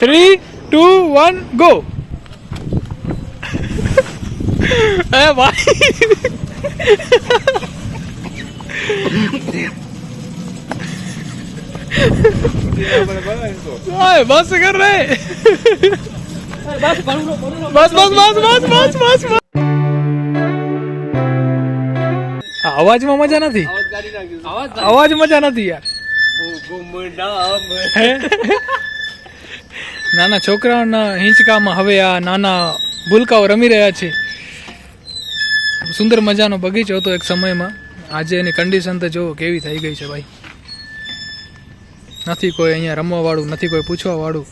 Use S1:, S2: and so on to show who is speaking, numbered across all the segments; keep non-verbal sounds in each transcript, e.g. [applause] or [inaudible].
S1: Three two one go એ ભાઈ ઓય બસ કર રે બસ બસ બસ બસ બસ બસ બસ આ અવાજમાં મજા નથી અવાજ મજા નથી યાર હે? નાના છોકરાઓના હિંચકામાં હવે આ નાના ભૂલકાઓ રમી રહ્યા છે. સુંદર મજાનો બગીચો હતો એક સમયમાં. આજે એની કન્ડિશન તો જુઓ કેવી થઈ ગઈ છે ભાઈ. નથી કોઈ અહીંયા રમવાવાળું, નથી કોઈ પૂછવાવાળું.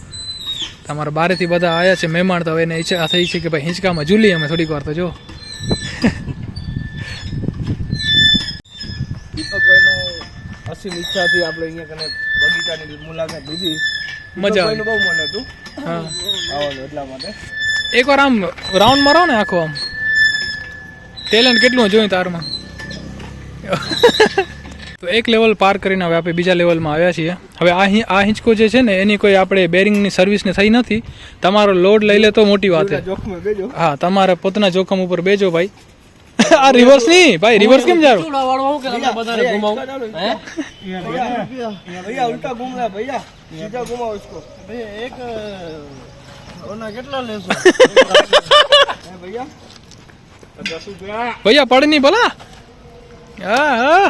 S1: તમારા બારેથી બધા આવ્યા છે, મહેમાન તો હવે એને ઈચ્છા થઈ છે કે ભાઈ હિંચકામાં ઝૂલી અમે થોડીક વાર તો જો.
S2: દીપકભાઈનું અસીમ ઈચ્છાથી આપણે અહીંયા કને બગીચાની મુલાકાત લીધી.
S1: મજા આવે.
S2: બહુ મન હતું.
S1: હા.
S2: આવવાનું એટલા માટે.
S1: એકવાર આમ રાઉન્ડ મારો ને આખો આમ. ટેલેન્ટ કેટલું જોયું તારમાં? તો એક લેવલ પાર કરીને હવે આપણે બીજા લેવલમાં આવ્યા છીએ. હવે આ હિ- આ હિંચકો જે છે ને એની કોઈ આપણે બેરિંગની સર્વિસને થઈ નથી. તમારો લોડ લઈ લે તો મોટી વાત છે. હા તમારે પોતાના જોખમ ઉપર બેજો ભાઈ. [laughs] આ રિવર્સ નહીં ભાઈ રિવર્સ કેમ જારો
S2: भैया उल्टा घूम रहा है भैया सीधा घुमाओ इसको भैया एक ओना કેટલા લેશો હે ભૈયા દસ રૂપિયા
S1: ભૈયા પડ નહીં ભલા હા હા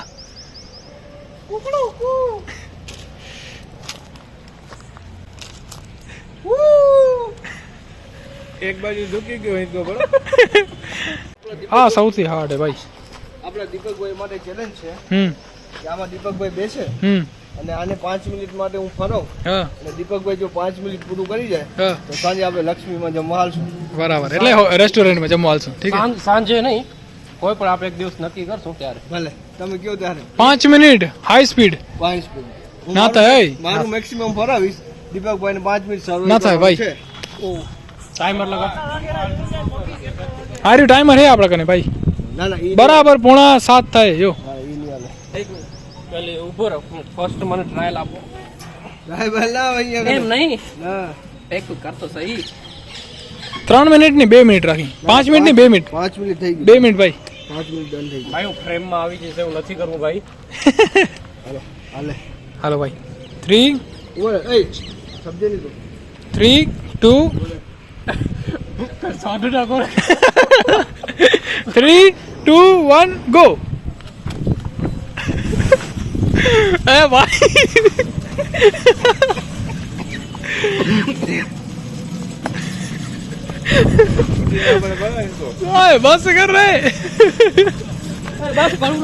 S2: એક બાજુ ઝૂકી ગયો એક બરાબર [laughs]
S1: આ સૌથી હાર્ડ હે ભાઈ.
S2: આપણા દીપકભાઈ માટે ચેલેન્જ છે.
S1: હમ.
S2: કે આમાં દીપકભાઈ બેસે
S1: હમ.
S2: અને આને પાંચ મિનિટ માટે હું ફરો
S1: હા.
S2: અને દીપકભાઈ જો પાંચ મિનિટ પૂરું કરી જાય તો સાંજે આપણે લક્ષ્મીમાં જમવા હાલશું.
S1: બરાબર. એટલે રેસ્ટોરન્ટમાં જમવા આવશું ઠીક છે?
S3: સાંજે નહીં. કોઈ પણ આપણે એક દિવસ નક્કી કરશું ત્યારે.
S2: ભલે. તમે કયો ત્યારે?
S1: પાંચ મિનિટ. હાઈ સ્પીડ
S2: પાંચ સ્પીડ
S1: ના
S2: મારું-
S1: થાય.
S2: મારું મેક્સિમમ ફરાવીશ. દીપકભાઈને પાંચ મિનિટ સર્વ
S1: ના થાય ભાઈ.
S3: ટાઈમર લગા
S1: હારી ટાઈમર હે આપણા કને ભાઈ?
S2: ના ના
S1: બરાબર પોણા સાત થાય જો.
S3: ઊભો રહો ફર્સ્ટ મને ટ્રાયલ આપો.
S2: ભાઈ ભાઈ
S3: એમ નહીં?
S2: ના.
S3: એક કરતો સહી.
S1: ત્રણ મિનિટની બે મિનિટ રાખી. પાંચ મિનિટની બે મિનિટ.
S2: પાંચ મિનિટ થઈ
S1: બે મિનિટ ભાઈ.
S2: પાંચ મિનિટ ડન થઈ
S3: ભાઈ હું ફ્રેમમાં આવી જશે એવું નથી કરવું ભાઈ.
S2: હાલો હાલે.
S1: હાલો ભાઈ.
S2: Three
S1: three two
S3: Sadhu Thakor
S1: three two one go એ ભાઈ બસ કર રે બસ બસ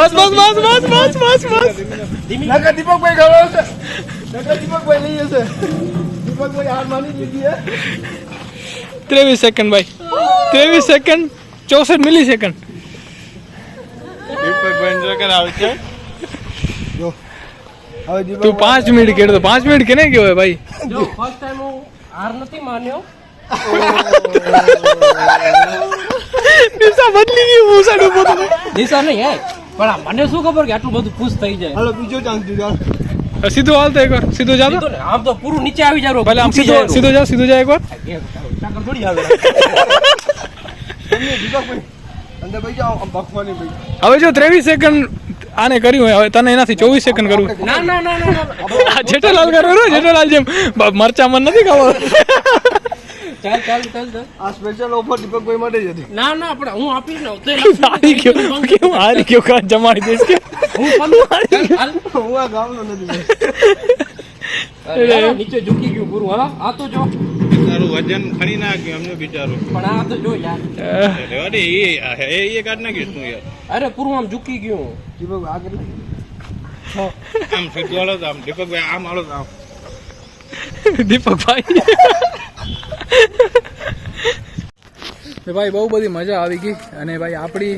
S1: બસ બસ બસ બસ બસ
S2: નકર દીપકભાઈ ગયો છે નકર દીપકભાઈ લઈ જશે દીપકભાઈ હાર માની લીધી હે
S1: ત્રેવીસ સેકન્ડ ભાઈ. ત્રેવીસ સેકન્ડ ચોસઠ મિલી સેકન્ડ
S2: જો
S1: તું પાંચ મિનિટ કેડો પાંચ મિનિટ કેને ગયો ભાઈ?
S3: જો ફર્સ્ટ ટાઈમ હું હાર નથી માન્યો.
S1: બદલી ગઈ
S3: નહીં પણ આ મને શું ખબર કે આટલું બધું ખુશ થઈ જાય?
S2: હાલો બીજો ચાન્સ દીધો હાલો.
S1: હાલ તો એકવાર સીધો
S3: કીધું આમ તો પૂરું નીચે આવી જાવ
S1: ભલે આમ સીધો સીધો જા સીધો જા એકવાર. હવે જો ત્રેવીસ સેકન્ડ આને કર્યું હોય હવે તને એનાથી ચોવીસ સેકન્ડ કરવું.
S3: ના ના ના ના ના.
S1: આ જેઠાલાલ કરવું જેઠાલાલ જેમ મરચા મન નથી ખાવા.
S3: ચાલ ચાલ ચાલ ચાલ.
S2: આ સ્પેશિયલ ઓફર દીપકભાઈ માટે જ હતી
S3: ના ના પણ હું આપીશ ને તે [laughs]
S1: હારી ગયો. કેમ હારી ગયો? કા જમાડી દઈશ કે?
S3: હું. [laughs]
S2: હું આ ગામનો નથી.
S3: અરે, નીચે ઝૂકી ગયું પૂરું હા આ તો જો.
S4: તારું વજન ખણી નાખ્યું અમને બિચારું.
S3: પણ આ તો જો યાર.
S4: અરે એ એ કાઢ નાખીશ તું યાર.
S3: અરે પૂરું આમ ઝૂકી ગયું.
S2: દીપકભાઈ આ
S4: આમ સીધું હાલો આમ દીપકભાઈ આમ હાલો તો આમ.
S1: દીપકભાઈ. ભાઈ બહુ બધી મજા આવી ગઈ અને ભાઈ આપણી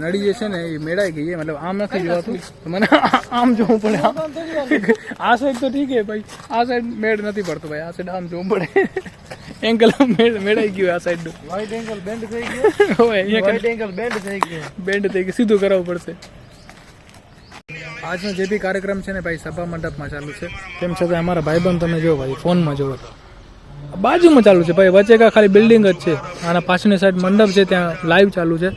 S1: નડી જે છે ને એ મેળાઈ ગઈ મતલબ આમ નથી જોવાતું. મને આમ જોવું પડે. આ સાઈડ તો ઠીક છે ભાઈ. આ સાઈડ મેળ નથી પડતો ભાઈ. આ સાઈડ આમ જોવું પડે. એંગલ મેળ મેળાઈ ગયું આ સાઈડ
S2: વાઈટ એંગલ બેન્ડ થઈ ગયો.
S1: હોય
S2: વ્હાઈટ એંગલ બેન્ડ થઈ ગયો.
S1: બેન્ડ થઈ ગયું સીધું કરાવવું પડશે. આજનો જે બી કાર્યક્રમ છે ને ભાઈ સભા મંડપમાં ચાલુ છે. તેમ છતાં અમારા ભાઈબંધ તમે જો ભાઈ ફોનમાં જોવો. બાજુમાં ચાલુ છે ભાઈ, વચ્ચે કાંઈ ખાલી બિલ્ડિંગ જ છે. આના પાછળની સાઈડ મંડપ છે, ત્યાં લાઈવ ચાલુ છે.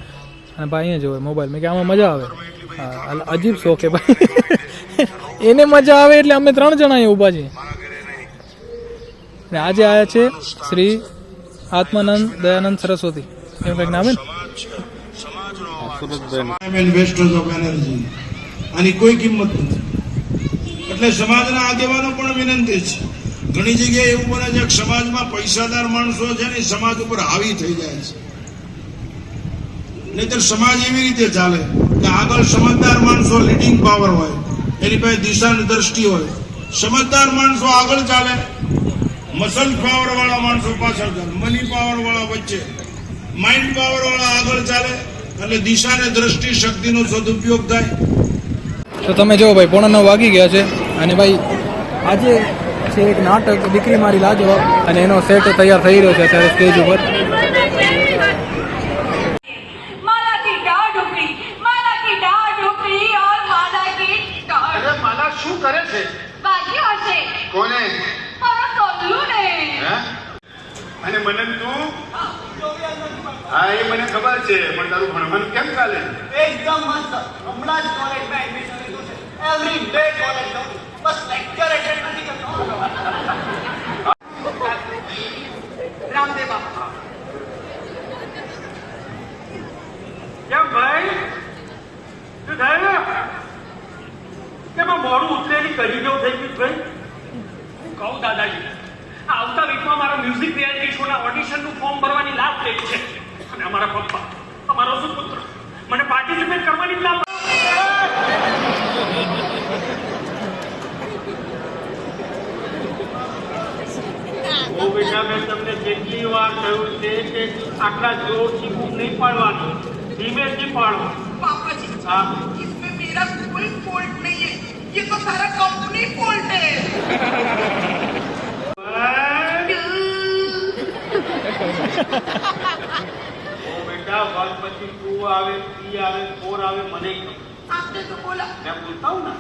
S1: અને ભાઈ, અહીંયા જોવે મોબાઈલ મેં કે આમાં મજા આવે. અજીબ શોખ ભાઈ. [laughs] એને મજા આવે એટલે અમે ત્રણ જણા અહીંયા ઊભા છીએ. ને આજે આવ્યા છે શ્રી આત્માનંદ દયાનંદ સરસ્વતી. એવું કંઈક નામ ને?
S5: આની કોઈ કિંમત નથી. એટલે સમાજના આગેવાનો પણ વિનંતી છે. ઘણી જગ્યાએ એવું બને છે કે સમાજમાં પૈસાદાર માણસો છે ને સમાજ ઉપર હાવી થઈ જાય છે. નહીતર સમાજ એવી રીતે ચાલે કે આગળ સમજદાર માણસો લીડિંગ પાવર હોય, એની પાસે દિશાની દ્રષ્ટિ હોય. સમજદાર માણસો આગળ ચાલે મસલ પાવર વાળા માણસો પાછળ ચાલે મની પાવર વાળા વચ્ચે. માઇન્ડ પાવર વાળા આગળ ચાલે એટલે દિશા અને દ્રષ્ટિ શક્તિનો સદુપયોગ થાય.
S1: તો તમે જો ભાઈ, પોણા વાગી ગયા છે અને ભાઈ, આજે છે એક નાટક દીકરી મારી લાજો અને એનો સેટ તૈયાર થઈ રહ્યો છે અત્યારે સ્ટેજ ઉપર.
S6: અને મને તું? હા એ છે પણ તારું ભણવાનું કેમ ચાલે?
S2: એકદમ મસ્ત. હમણાં જ કોલેજમાં એડમિશન લીધું છે. Every day college bus lecture attend નથી કરતો.
S6: મોડું ઉતરેલી કરી થઈ ગયું ભાઈ?
S7: કહું દાદાજી આવતા વીકમાં મારા મ્યુઝિક રિયાલિટી શોના ઓડિશનનું ફોર્મ ભરવાની લાભ લેવી છે. અને અમારા પપ્પા, અમારો સુપુત્ર મને પાર્ટિસિપેટ કરવાની જ ના પાડે.
S6: ઓ બેટા મેં તમને કેટલી વાર કહ્યું છે કે આટલા જોરથી બૂમ નહીં પાડવાની ધીમેથી પાડો
S8: पापा जी
S6: હા
S8: इसमें मेरा कोई फॉल्ट नहीं है ये तो सारा कंपनी फॉल्ट है
S6: ઓ બેટા વન પછી ટુ આવે થ્રી આવે ફોર આવે મને ખબર.
S8: आपने तो बोला
S6: मैं बोलता हूँ ना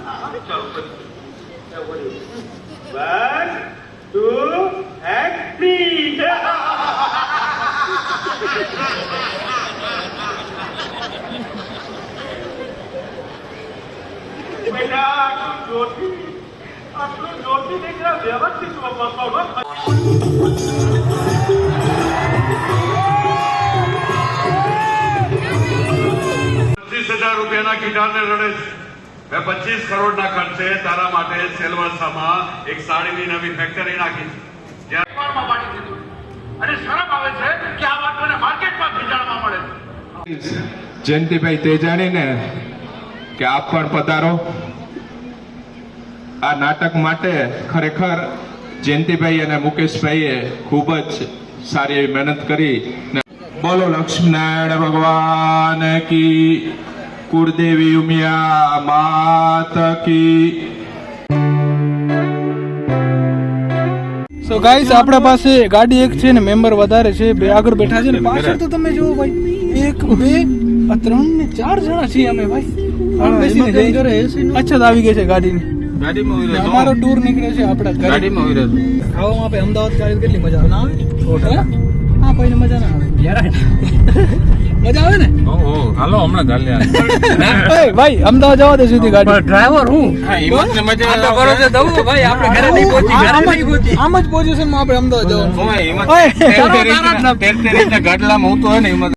S6: चलो two, and three. બેટા જોતી આટલું જોતી દીકરા વ્યવસ્થિત પકડવા પચીસ હજાર રૂપિયાના ગિટારને રડે છે. મેં પચીસ કરોડના ખર્ચે તારા માટે સેલવાસામાં એક સાડીની નવી ફેક્ટરી નાખી છે. અને શરમ આવે કે આ વાત
S9: આપ પણ પધારો. આ નાટક માટે ખરેખર જયંતિભાઈ અને મુકેશભાઈએ ખૂબ જ સારી એવી મહેનત કરી બોલો લક્ષ્મીનારાયણ ભગવાન કી કુળદેવી ઉમિયા માતકી
S1: સો ગાઈસ આપણા પાસે ગાડી એક છે ને મેમ્બર વધારે છે. બે આગળ બેઠા છે ને પાછળ તો તમે જુઓ ભાઈ એક બે આ ત્રણ ને ચાર જણા છીએ અમે ભાઈ. અચ્છા તો આવી ગઈ છે ગાડીની. ને અમારો ટૂર નીકળે છે આપણા ઘરે. ખાવામાં આપણે અમદાવાદ ગાડી કેટલી મજા આવે? ના મજા ના આવે. મજા આવે ને?
S4: હાલો હમણાં ચાલ્યા
S1: એ ભાઈ અમદાવાદ જવા દે સુધી ગાડી.
S7: ડ્રાઈવર હું?
S4: હિંમતને મજા
S7: આ કરો છો દઉં ભાઈ આપણે ઘરે નહીં પહોંચી ઘરે
S1: આમ
S7: નહીં પહોંચી.
S1: આમ જ પોઝિશનમાં આપણે અમદાવાદ જવાનું.
S4: ઓય, હિંમત
S1: ઓય,
S4: તેર તેર ઇંચના ગાડલામાં હું તો હે ને હિંમત